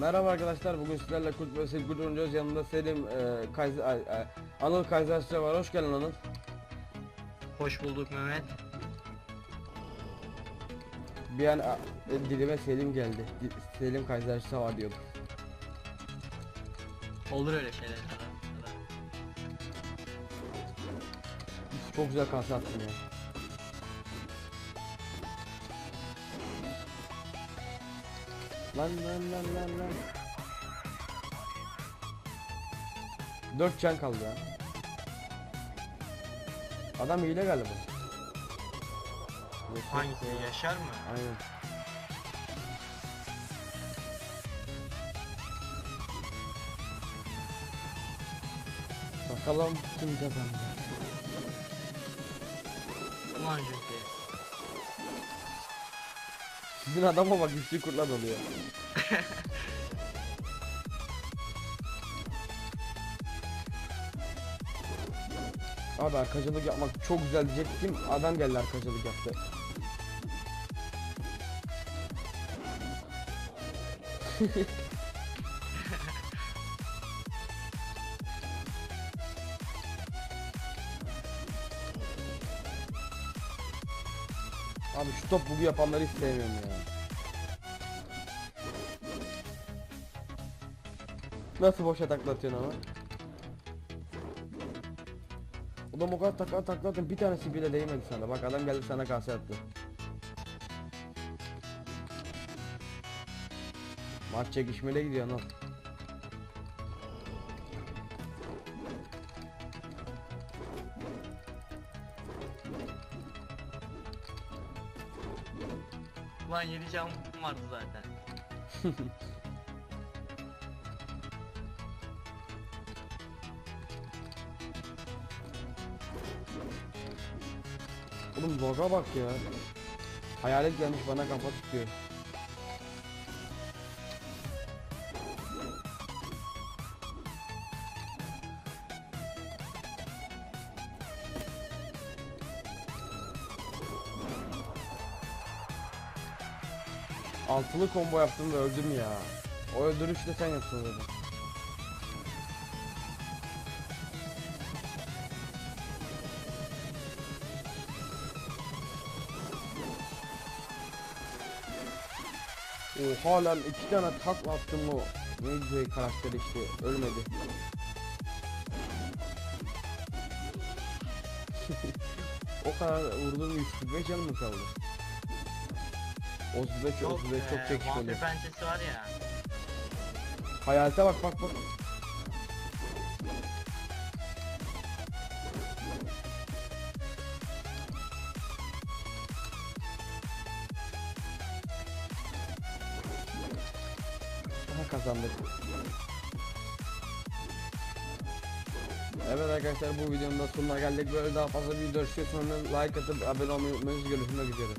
Merhaba arkadaşlar bugün sizlerle Kurt ve Silkut oynayacağız. Yanımda Selim e, Kayzer, ay, ay, Anıl Kayzersçı var. Hoş geldin Anıl. Hoş bulduk Mehmet. Bir an a, e, dilime Selim geldi. Di- Selim Kayzersçı var diyordum Olur öyle şeyler Çok güzel kasa attın ya Lan lan lan lan lan Dört can kaldı ya Adam hile galiba Hangisi. Yaşar mı? Aynen. Bakalım kim kazandı. Ulan Jülte. Sizin adama bak güçlü kurtlar oluyor. Abi arkacılık yapmak çok güzel diyecektim. Adam geldi arkacılık yaptı. Abi şu top bugu yapanları hiç sevmiyorum ya. Nasıl boşa taklatıyorsun ama? Adam o kadar takla taklatın bir tanesi bile değmedi sana. Bak adam geldi sana kase attı. Maç çekişmeli gidiyor lan. Ulan 7 canım vardı zaten. Oğlum loga bak ya. Hayalet gelmiş bana kafa tutuyor. Altılı combo yaptım ve öldüm ya. O öldürüşü de sen yaptın dedim. Oha lan iki tane takla attım o. Ne güzel karakter işte ölmedi. o kadar vurdum 145 canım mı kaldı? 35 35 çok çekişmeli. Vampir pençesi var ya. Hayalete bak bak bak. Aha kazandık. Evet arkadaşlar bu videonun da sonuna geldik. Böyle daha fazla video istiyorsanız like atıp abone olmayı unutmayınız. Görüşmek üzere.